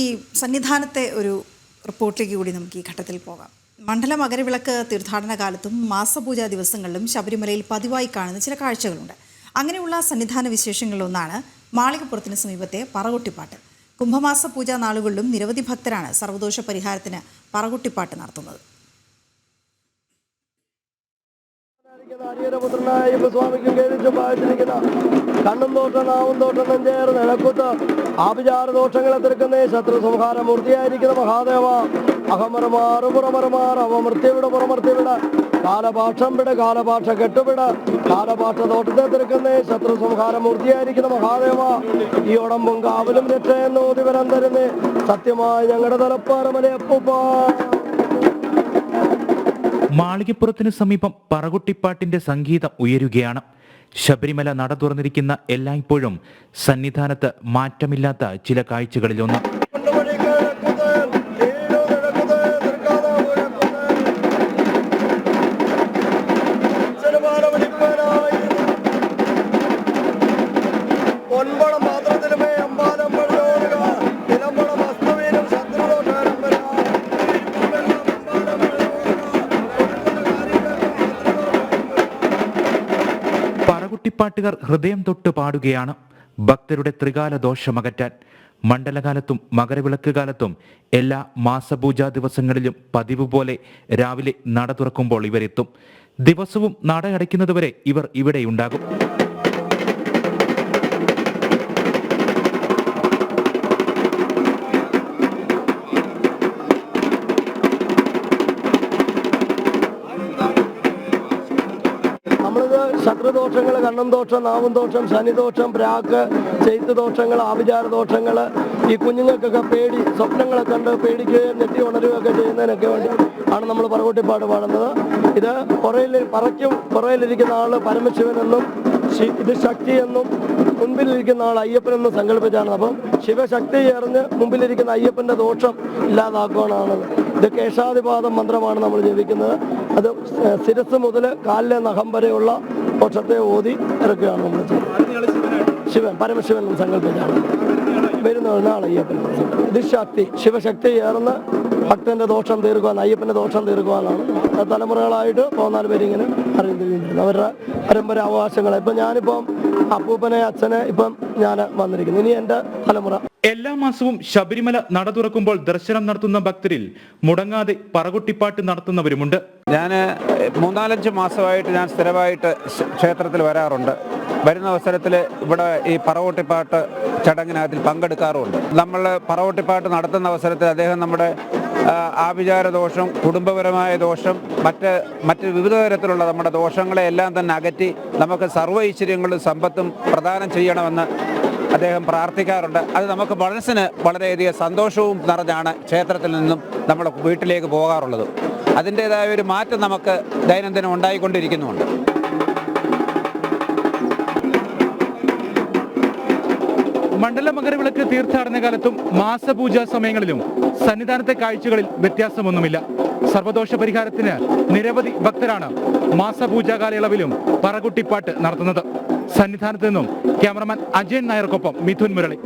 ഈ സന്നിധാനത്തെ ഒരു റിപ്പോർട്ടിലേക്ക് കൂടി നമുക്ക് ഈ ഘട്ടത്തിൽ പോകാം. മണ്ഡല മകരവിളക്ക് തീർത്ഥാടന കാലത്തും മാസപൂജാ ദിവസങ്ങളിലും ശബരിമലയിൽ പതിവായി കാണുന്ന ചില കാഴ്ചകളുണ്ട്. അങ്ങനെയുള്ള സന്നിധാന വിശേഷങ്ങളിലൊന്നാണ് മാളികപ്പുറത്തിന് സമീപത്തെ പറകുട്ടിപ്പാട്ട്. കുംഭമാസ പൂജാ നാളുകളിലും നിരവധി ഭക്തരാണ് സർവദോഷ പരിഹാരത്തിന് പറകുട്ടിപ്പാട്ട് നടത്തുന്നത്. സ്വാമിക്ക് കണ്ണും തോട്ടം നാവും തോട്ടം നെഞ്ചേർ നിലക്കുത്ത് ആഭിചാര ദോഷങ്ങളെ തീർക്കുന്ന ശത്രു സംഹാര മൂർത്തിയായിരിക്കുന്ന മഹാദേവ. അഹമറമാറ് പുറമറമാർ അവമൃത്യവിടെ പുറമൃത്യവിടെ. കാലഭാഷം വിട കാലഭാഷ കെട്ടുവിട. കാലഭാഷ തോട്ടത്തെ തീർക്കുന്ന ശത്രു സംഹാര മൂർത്തിയായിരിക്കുന്ന മഹാദേവ. ഈ ഉടമ്പും കാവലും രക്ഷയെന്ന് ഓതിവരം തരുന്നേ. സത്യമായി ഞങ്ങളുടെ തലപ്പാറമലയപ്പൂപ്പ മാളികപ്പുറത്തിന് സമീപം പറകുട്ടിപ്പാട്ടിന്റെ സംഗീതം ഉയരുകയാണ്. ശബരിമല നട തുറന്നിരിക്കുന്ന എല്ലായ്പ്പോഴും സന്നിധാനത്ത് മാറ്റമില്ലാത്ത ചില കാഴ്ചകളിലൊന്ന്. ഒൻപത് കിഴക്കുത്, പറകുട്ടിപ്പാട്ടുകാർ ഹൃദയം തൊട്ട് പാടുകയാണ്. ഭക്തരുടെ ത്രികാല ദോഷമകറ്റാൻ മണ്ഡലകാലത്തും മകരവിളക്ക് കാലത്തും എല്ലാ മാസപൂജാ ദിവസങ്ങളിലും പതിവ് പോലെ രാവിലെ നട തുറക്കുമ്പോൾ ഇവരെത്തും. ദിവസവും നട അടയ്ക്കുന്നതുവരെ ഇവർ ഇവിടെയുണ്ടാകും. ശത്രുദോഷങ്ങൾ കണ്ണും ദോഷം നാവും ദോഷം ശനിദോഷം പ്രാക്ക് ചെയ്ത്ത് ദോഷങ്ങൾ ആഭിചാര ദോഷങ്ങൾ ഈ കുഞ്ഞുങ്ങൾക്കൊക്കെ പേടി സ്വപ്നങ്ങളെ കണ്ട് പേടിക്കുകയും ഞെട്ടി ഉണരുകയൊക്കെ ചെയ്യുന്നതിനൊക്കെ വേണ്ടി ആണ് നമ്മൾ പറകൂട്ടിപ്പാട് പാടുന്നത്. ഇത് പുറയിൽ പറയ്ക്കും പുറയിലിരിക്കുന്ന ആൾ പരമശിവനെന്നും ഇത് ശക്തിയെന്നും എന്നും മുൻപിലിരിക്കുന്ന ആൾ അയ്യപ്പനെന്നും സങ്കല്പിച്ചാണ്. അപ്പം ശിവശക്തി ഏറിഞ്ഞ് മുമ്പിലിരിക്കുന്ന അയ്യപ്പന്റെ ദോഷം ഇല്ലാതാക്കുവാനാണ്. ഇത് കേശാതിപാദം മന്ത്രമാണ് നമ്മൾ ജപിക്കുന്നത് അത് ശിരസ് മുതൽ കാലിലെ നഖം വരെയുള്ള ദോഷത്തെ ഓതി ഇറക്കുകയാണ് നമ്മൾ ശിവൻ പരമശിവൻ സങ്കല്പിച്ചാണ് വരുന്ന നാളെ ഈ ശക്തി ശിവശക്തി ചേർന്ന് ഭക്തന്റെ ദോഷം തീർക്കുവാൻ അയ്യപ്പന്റെ ദോഷം തീർക്കുവാനാണ് എന്നാണ് തലമുറകളായിട്ട് പതിനാല് പേരിങ്ങനെ അറിയുന്നത് അവരുടെ പരമ്പര അവകാശങ്ങളെ ഇപ്പം ഞാനിപ്പം അപ്പൂപ്പനെ അച്ഛനെ ഇപ്പം ഞാൻ വന്നിരിക്കുന്നു. ഇനി എന്റെ തലമുറ. എല്ലാ മാസവും ശബരിമല നട തുറക്കുമ്പോൾ ദർശനം നടത്തുന്ന ഭക്തരിൽ മുടങ്ങാതെ പറകുട്ടിപ്പാട്ട് നടത്തുന്നവരുമുണ്ട്. ഞാൻ മൂന്നാലഞ്ച് മാസമായിട്ട് ഞാൻ സ്ഥിരമായിട്ട് ക്ഷേത്രത്തിൽ വരാറുണ്ട്. വരുന്ന അവസരത്തിൽ ഇവിടെ ഈ പറവോട്ടിപ്പാട്ട് ചടങ്ങിനകത്തിൽ പങ്കെടുക്കാറുമുണ്ട്. നമ്മൾ പറവോട്ടിപ്പാട്ട് നടത്തുന്ന അവസരത്തിൽ അദ്ദേഹം നമ്മുടെ ആഭിചാര ദോഷം കുടുംബപരമായ ദോഷം മറ്റ് മറ്റ് വിവിധ തരത്തിലുള്ള നമ്മുടെ ദോഷങ്ങളെ എല്ലാം തന്നെ അകറ്റി നമുക്ക് സർവ ഐശ്വര്യങ്ങളും സമ്പത്തും പ്രദാനം ചെയ്യണമെന്ന് അദ്ദേഹം പ്രാർത്ഥിക്കാറുണ്ട്. അത് നമുക്ക് മനസ്സിന് വളരെയധികം സന്തോഷവും നിറഞ്ഞാണ് ക്ഷേത്രത്തിൽ നിന്നും നമ്മൾ വീട്ടിലേക്ക് പോകാറുള്ളത്. അതിന്റേതായ ഒരു മാറ്റം നമുക്ക് ദൈനംദിനം ഉണ്ടായിക്കൊണ്ടിരിക്കുന്നുമുണ്ട്. മണ്ഡല മകരവിളക്ക് തീർത്ഥാടന കാലത്തും മാസപൂജാ സമയങ്ങളിലും സന്നിധാനത്തെ കാഴ്ചകളിൽ വ്യത്യാസമൊന്നുമില്ല. സർവദോഷ പരിഹാരത്തിന് നിരവധി ഭക്തരാണ് മാസപൂജാ കാലയളവിലും പറകുട്ടിപ്പാട്ട് നടത്തുന്നത്. സന്നിധാനത്ത് നിന്നും ക്യാമറമാൻ അജയൻ നായർക്കൊപ്പം മിഥുൻ മുരളി.